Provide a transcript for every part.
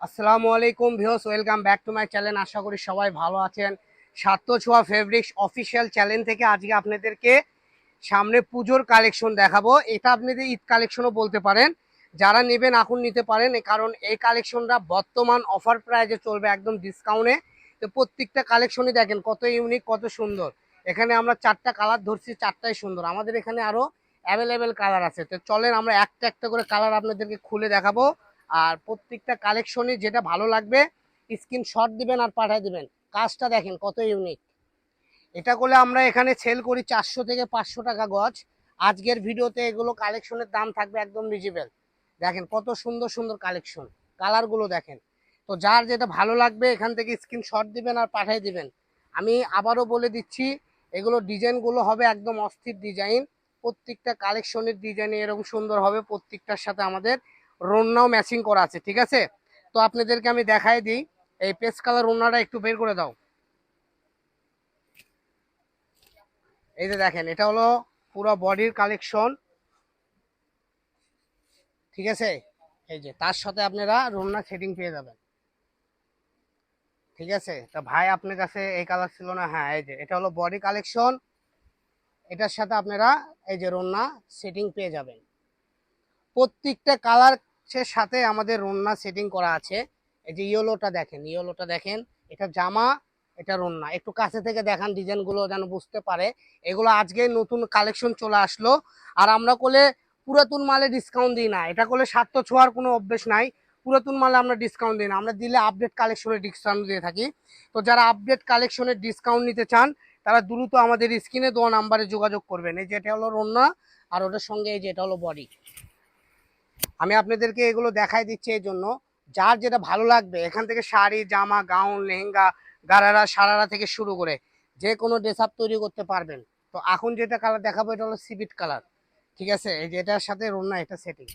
আসসালামু আলাইকুম views welcome back to my channel. আশা করি সবাই ভালো আছেন। সাত্য ছোঁয়া ফেব্রিক্স অফিসিয়াল চ্যানেল থেকে আজকে আপনাদেরকে সামনে পুজোর কালেকশন দেখাবো। এটা আপনাদের ঈদ কালেকশনও বলতে পারেন। যারা নেবেন, এখন নিতে পারেন। কারণ এই কালেকশনটা বর্তমান অফার প্রাইজে চলবে একদম ডিসকাউন্টে তো প্রত্যেকটা কালেকশনই দেখেন কত ইউনিক কত সুন্দর। এখানে আমরা চারটা কালার ধরছি, চারটাই সুন্দর। আমাদের এখানে আরও অ্যাভেলেবেল কালার আছে। তো চলেন আমরা একটা একটা করে কালার আপনাদেরকে খুলে দেখাবো। আর প্রত্যেকটা কালেকশনই যেটা ভালো লাগবে স্ক্রিনশট দিবেন আর পাঠিয়ে দিবেন। কাজটা দেখেন কত ইউনিক এটা করলে আমরা এখানে সেল করি চারশো থেকে পাঁচশো টাকা গজ। আজকের ভিডিওতে এগুলো কালেকশনের দাম থাকবে একদম রিজনেবল দেখেন কত সুন্দর সুন্দর কালেকশন কালারগুলো দেখেন। তো যার যেটা ভালো লাগবে এখান থেকে স্ক্রিনশট দিবেন আর পাঠিয়ে দিবেন। আমি আবারও বলে দিচ্ছি, এগুলো ডিজাইনগুলো হবে একদম অস্থির ডিজাইন প্রত্যেকটা কালেকশনের ডিজাইন এরকম সুন্দর হবে, প্রত্যেকটার সাথে আমাদের রন্নাও ম্যাচিং করা আছে, ঠিক আছে? তো আপনাদেরকে আমি দেখাই দিই, এই পেস্ট কালার রন্নাটা একটু বের করে দাও। এই যে দেখেন, এটা হলো পুরো বডির কালেকশন ঠিক আছে? এই যে, তার সাথে আপনারা রন্না সেটিং পেয়ে যাবেন। ঠিক আছে? তো ভাই, আপনার কাছে এই কালার ছিল না? হ্যাঁ এই যে, এটা হলো বডি কালেকশন এটার সাথে আপনারা এই যে রন্না সেটিং পেয়ে যাবেন। প্রত্যেকটা কালারের সাথে আমাদের রন্না সেটিং করা আছে। এই যে ইয়েলোটা দেখেন ইয়েলোটা দেখেন, এটা জামা, এটা রন্না। একটু কাছে থেকে দেখান ডিজাইনগুলো যেন বুঝতে পারে। এগুলো আজকে নতুন কালেকশন চলে আসলো। আর আমরা করলে পুরাতন মালে ডিসকাউন্ট দিই না। এটা করলে স্বার্থ ছোঁয়ার কোনো অভ্যেস নাই। পুরাতন মালে আমরা ডিসকাউন্ট দিই না। আমরা দিলে আপডেট কালেকশনের ডিসকাউন্ট দিয়ে থাকি। তো যারা আপডেট কালেকশনের ডিসকাউন্ট নিতে চান, তারা দ্রুত আমাদের স্ক্রিনে দেওয়া নাম্বারে যোগাযোগ করবেন। এই যেটা হলো রন্না, আর ওটার সঙ্গে এই যে এটা হলো বডি আমি আপনাদেরকে এগুলো দেখাই দিচ্ছি এই জন্য। যার যেটা ভালো লাগবে, এখান থেকে শাড়ি, জামা, গাউন, লেহেঙ্গা, গারারা, সারারা থেকে শুরু করে যে কোনো ড্রেস আপ তৈরি করতে পারবেন। তো এখন যেটা কালার দেখাবো, এটা হলো সিবিট কালার ঠিক আছে? এই যে এটার সাথে রন্না এটা সেটিং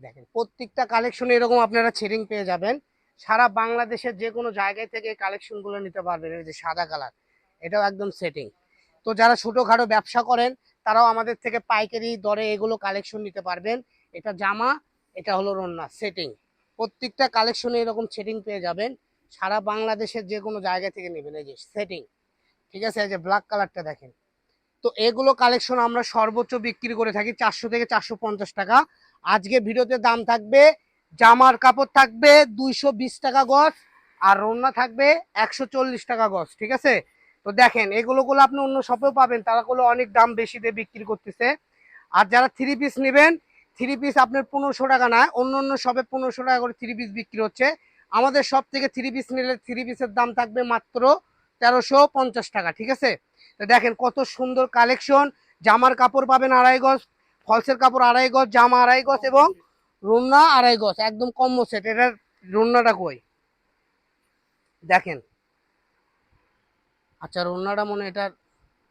দেখেন, প্রত্যেকটা কালেকশনে এরকম আপনারা সেটিং পেয়ে যাবেন। সারা বাংলাদেশের যে কোনো জায়গায় থেকে এই কালেকশনগুলো নিতে পারবেন, এই যে সাদা কালার এটাও একদম সেটিং তো যারা ছোটোখাটো ব্যবসা করেন, তারাও আমাদের থেকে পাইকারি দরে এগুলো কালেকশন নিতে পারবেন। এটা জামা, এটা হলো রন্না সেটিং প্রত্যেকটা কালেকশনে এরকম সেটিং পেয়ে যাবেন। সারা বাংলাদেশের যে কোনো জায়গা থেকে নেবেন, এই যে সেটিং ঠিক আছে? এই যে ব্ল্যাক কালারটা দেখেন। তো এগুলো কালেকশন আমরা সর্বোচ্চ বিক্রি করে থাকি চারশো থেকে চারশো পঞ্চাশ টাকা। আজকে ভিডিওতে দাম থাকবে, জামার কাপড় থাকবে দুইশো বিশ টাকা গজ আর রন্না থাকবে একশো চল্লিশ টাকা গজ, ঠিক আছে? তো দেখেন এগুলোগুলো আপনি অন্য শপেও পাবেন। তারা গুলো অনেক দাম বেশি দিয়ে বিক্রি করতেছে। আর যারা থ্রি পিস নেবেন থ্রি পিস আপনার পনেরোশো টাকা না, অন্য অন্য শপে পনেরোশো টাকা করে থ্রি পিস বিক্রি হচ্ছে। আমাদের সব থেকে থ্রি পিস নিলে থ্রি পিসের দাম থাকবে মাত্র তেরোশো পঞ্চাশ টাকা, ঠিক আছে? তো দেখেন কত সুন্দর কালেকশন জামার কাপড় পাবেন আড়াই গজ, ফলসের কাপড় আড়াই গজ, জামা আড়াই গজ এবং রুন্না আড়াই গজ, একদম কম সেট এটার রুন্নাটা কই? দেখেন। আচ্ছা রুন্নাটা মনে এটার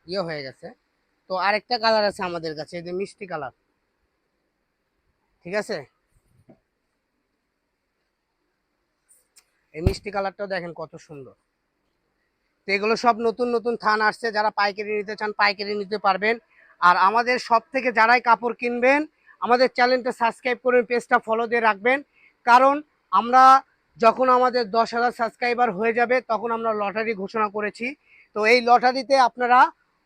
ইয়ে হয়ে গেছে। তো আরেকটা কালার আছে আমাদের কাছে, এই যে মিষ্টি কালার ঠিক আছে? এই মিষ্টি কালারটাও দেখেন কত সুন্দর। তো এগুলো সব নতুন নতুন থান আসছে, যারা পাইকারি নিতে চান পাইকারি নিতে পারবেন। আর আমাদের সব থেকে যারাই কাপড় কিনবেন, আমাদের চ্যানেলটা সাবস্ক্রাইব করবেন পেজটা ফলো দিয়ে রাখবেন। কারণ আমরা যখন আমাদের দশ হাজার সাবস্ক্রাইবার হয়ে যাবে, তখন আমরা লটারি ঘোষণা করেছি। তো এই লটারিতে আপনারা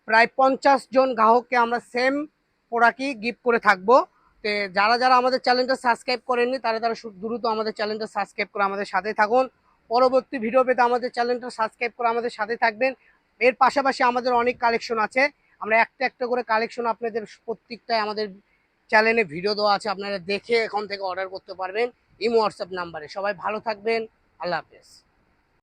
প্রায় পঞ্চাশ জন গ্রাহককে আমরা সেম প্রোডাক্টই গিফট করে থাকব। যারা যারা আমাদের চ্যানেলটা সাবস্ক্রাইব করেননি, তারা তারা দ্রুত আমাদের চ্যানেলটা সাবস্ক্রাইব করে আমাদের সাথে থাকুন। পরবর্তী ভিডিও পেতে আমাদের চ্যানেলটা সাবস্ক্রাইব করে আমাদের সাথে থাকবেন। এর পাশাপাশি আমাদের অনেক কালেকশন আছে। আমরা একটা একটা করে কালেকশন আপনাদের প্রত্যেকটাই আমাদের চ্যানেলে ভিডিও দেওয়া আছে। আপনারা দেখে এখন থেকে অর্ডার করতে পারবেন। ইমো হোয়াটসঅ্যাপ নাম্বারে সবাই ভালো থাকবেন। আল্লাহ হাফেজ।